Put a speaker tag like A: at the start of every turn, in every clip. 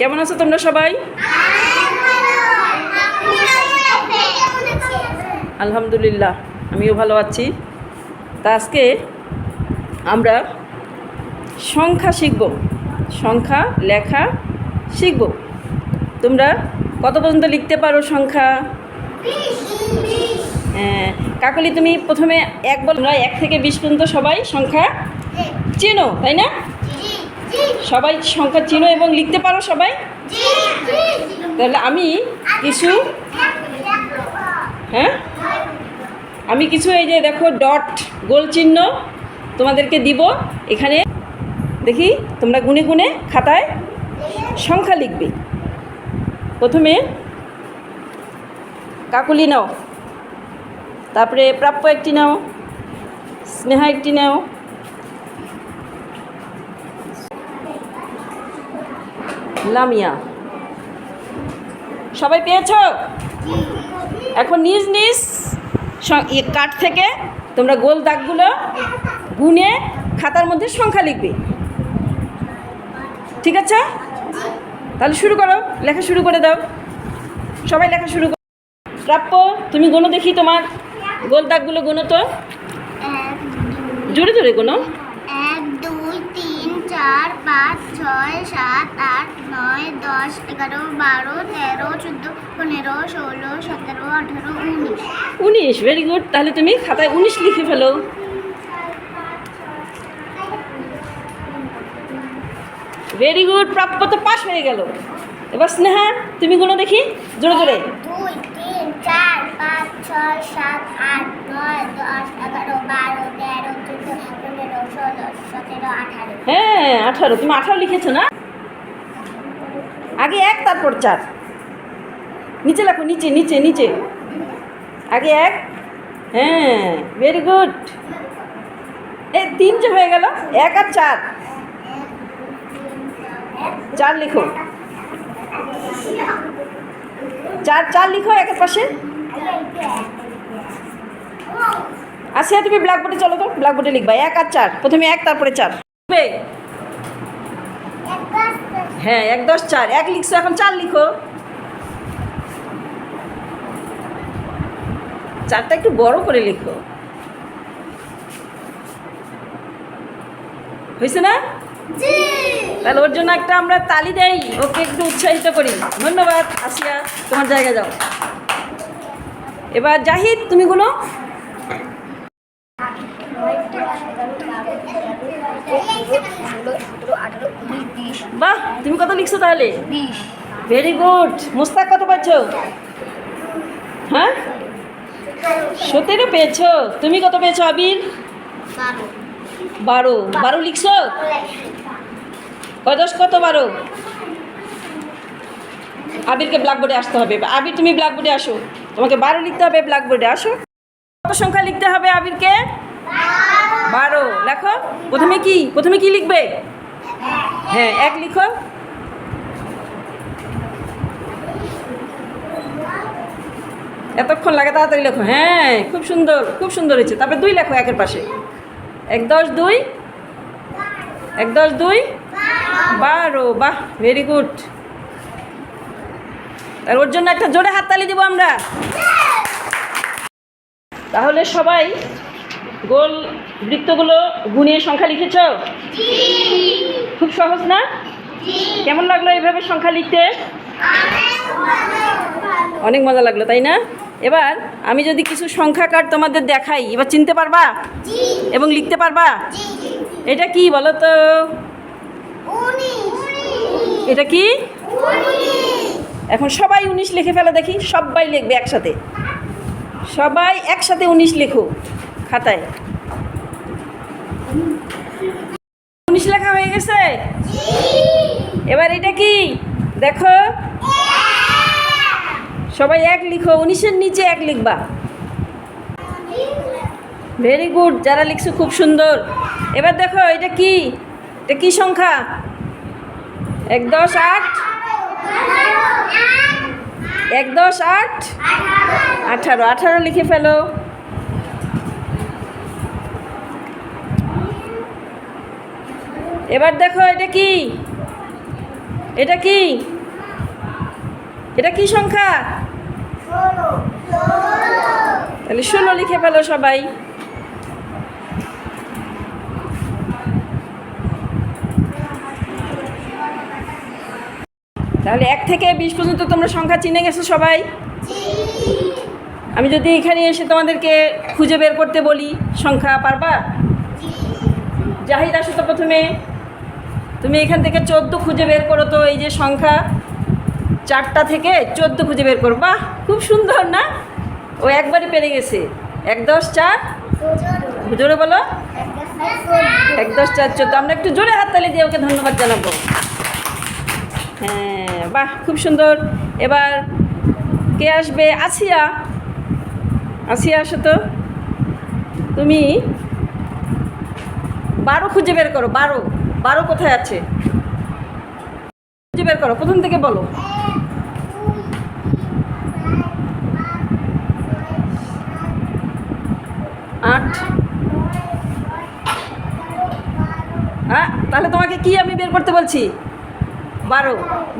A: কেমন আছো তোমরা সবাই আলহামদুলিল্লাহ আমিও ভালো আছি তা আজকে আমরা সংখ্যা শিখব সংখ্যা লেখা শিখব তোমরা কত পর্যন্ত লিখতে পারো সংখ্যা হ্যাঁ, কাকলি তুমি প্রথমে এক বল এক থেকে বিশ পর্যন্ত সবাই সংখ্যা হ্যাঁ। চেনো তাই না সবাই সংখ্যা চিনো এবং লিখতে পারো সবাই তাহলে আমি কিছু হ্যাঁ আমি কিছু এই যে দেখো ডট গোল চিহ্ন তোমাদেরকে দিব এখানে দেখি তোমরা গুনে গুনে খাতায় সংখ্যা লিখবে প্রথমে কাকুলি নাও তারপরে প্রাপ্য একটি নাও স্নেহা একটি নাও লামিয়া সবাই পেয়েছ এখন নিজ নিজ কাঠ থেকে তোমরা গোল দাগগুলো গুনে খাতার মধ্যে সংখ্যা লিখবে ঠিক আছে তাহলে শুরু করো লেখা শুরু করে দাও সবাই লেখা শুরু করো প্রাপ্য তুমি গোনো দেখি তোমার গোল দাগগুলো গোনো তো জোরে জোরে গোনো
B: এক দুই তিন চার পাঁচ ছয় সাত আট নয় দশ এগারো বারো তেরো চোদ্দো পনেরো ষোলো সতেরো আঠেরো উনিশ
A: উনিশ ভেরি গুড তাহলে তুমি খাতায় উনিশ লিখে ফেলো ভেরি গুড প্রাপ্য তো পাস হয়ে গেল এবার স্নেহা তুমি গুলো দেখি জোরে জোরে
B: দুই তিন চার পাঁচ ছয় সাত আট এগারো বারো চোদ্দো
A: হ্যাঁ আঠারো তুমি আঠারো লিখেছো না আগে এক তারপর চার নিচে লেখো নিচে নিচে নিচে আগে এক হ্যাঁ ভেরি গুড এ তিন যে হয়ে গেল এক আর চার চার লিখো চার চার লিখো একের পাশে আসিয়া আচ্ছা, তুমি ব্ল্যাক বোর্ডে চলো তো বোর্ডে লিখবা এক আর চার প্রথমে এক তারপরে চার হ্যাঁ এক দশ চার এক লিখছো এখন চার লিখো চারটা একটু বড় করে লিখো হয়েছে না তাহলে ওর জন্য একটা আমরা তালি দেই ওকে একটু উৎসাহিত করি ধন্যবাদ আসিয়া তোমার জায়গায় যাও এবার জাহিদ তুমি গুলো বাহ তুমি কত লিখছো তাহলে ভেরি গুড মুস্তাক কত পাচ্ছ হ্যাঁ সতেরো পেয়েছো তুমি কত পেয়েছো আবির বারো বারো লিখছ কদস কত বারো আবিরকে ব্ল্যাকবোর্ডে আসতে হবে আবির তুমি ব্ল্যাকবোর্ডে আসো তোমাকে বারো লিখতে হবে ব্ল্যাকবোর্ডে আসো কত সংখ্যা লিখতে হবে আবিরকে বারো লেখো প্রথমে কি প্রথমে কি লিখবে হ্যাঁ এক লিখো এতক্ষণ লাগে তাড়াতাড়ি লেখো হ্যাঁ খুব সুন্দর খুব সুন্দর হয়েছে তারপরে দুই লেখো একের পাশে এক দশ দুই এক দশ দুই বারো বাহ ভেরি গুড আর ওর জন্য একটা জোরে হাততালি দিব আমরা তাহলে সবাই গোল বৃত্তগুলো গুণিয়ে সংখ্যা লিখেছ খুব সহজ না কেমন লাগলো এইভাবে সংখ্যা লিখতে অনেক মজা লাগলো তাই না এবার আমি যদি কিছু সংখ্যা কার্ড তোমাদের দেখাই এবার চিনতে পারবা এবং লিখতে পারবা এটা কি বলো তো এটা কি এখন সবাই উনিশ লিখে ফেলো দেখি সবাই লিখবে একসাথে সবাই একসাথে উনিশ লেখো খাতায় উনিশ লেখা হয়ে গেছে এবার এটা কি দেখো সবাই এক লিখো উনিশের নিচে এক লিখবা ভেরি গুড যারা লিখছো খুব সুন্দর এবার দেখো এটা কি এটা কি সংখ্যা এক দশ আট এক দশ আট আঠারো আঠারো লিখে ফেলো এবার দেখো এটা কি এটা কি এটা কি সংখ্যা তাহলে ষোলো লিখে ফেলো সবাই তাহলে এক থেকে বিশ পর্যন্ত তোমরা সংখ্যা চিনে গেছো সবাই আমি যদি এখানে এসে তোমাদেরকে খুঁজে বের করতে বলি সংখ্যা পারবা জাহিদ আসো তো প্রথমে তুমি এখান থেকে চোদ্দ খুঁজে বের করো তো এই যে সংখ্যা চারটা থেকে চোদ্দ খুঁজে বের করো বাহ খুব সুন্দর না ও একবারই পেরে গেছে এক দশ চার জোরে বলো এক দশ চার চোদ্দ আমরা একটু জোরে হাততালি দিয়ে ওকে ধন্যবাদ জানাবো হ্যাঁ বাহ খুব সুন্দর এবার কে আসবে আসিয়া আসিয়া আসো তো তুমি বারো খুঁজে বের করো বারো বারো কোথায় আছে খুঁজে বের করো প্রথম থেকে বলো আট হ্যাঁ তাহলে তোমাকে কি আমি বের করতে বলছি বারো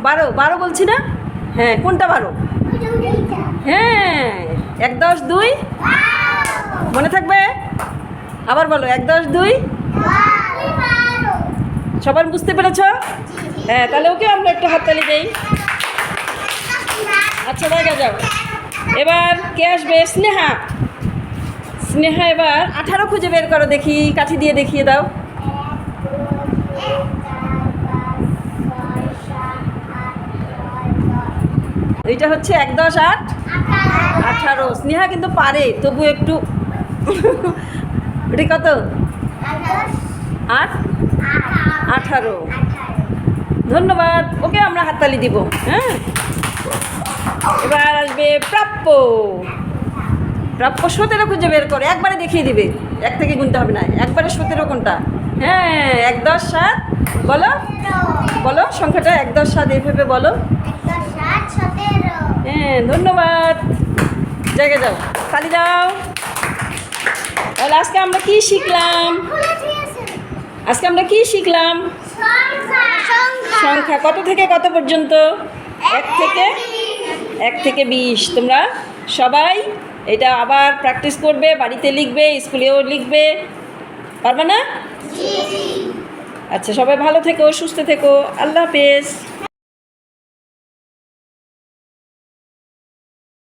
A: বারো বারো বলছি না হ্যাঁ কোনটা বারো হ্যাঁ এক দশ দুই মনে থাকবে আবার বলো এক দশ দুই সবার বুঝতে পেরেছ হ্যাঁ তাহলে ওকে আমরা একটু হাততালি দেই আচ্ছা দেখা যাও এবার কে আসবে স্নেহা স্নেহা এবার আঠারো খুঁজে বের করো দেখি কাঠি দিয়ে দেখিয়ে দাও এইটা হচ্ছে এক দশ আট আঠারো স্নেহা কিন্তু পারে তবু একটু ওটা কত আট আঠারো ধন্যবাদ ওকে আমরা হাততালি দিব হ্যাঁ এবার আসবে প্রাপ্য প্রাপ্য সতেরো খুঁজে বের করে একবারে দেখিয়ে দিবে এক থেকে গুনতে হবে না একবারে সতেরো কোনটা হ্যাঁ এক দশ সাত বলো বলো সংখ্যাটা এক দশ সাত এইভাবে বলো হ্যাঁ ধন্যবাদ জায়গা যাও তালি দাও তাহলে আজকে আমরা কি শিখলাম আজকে আমরা কি শিখলাম সংখ্যা কত থেকে কত পর্যন্ত এক থেকে এক থেকে বিশ তোমরা সবাই এটা আবার প্র্যাকটিস করবে বাড়িতে লিখবে স্কুলেও লিখবে পারবে না আচ্ছা সবাই ভালো থেকো সুস্থ থেকো আল্লাহ হাফেজ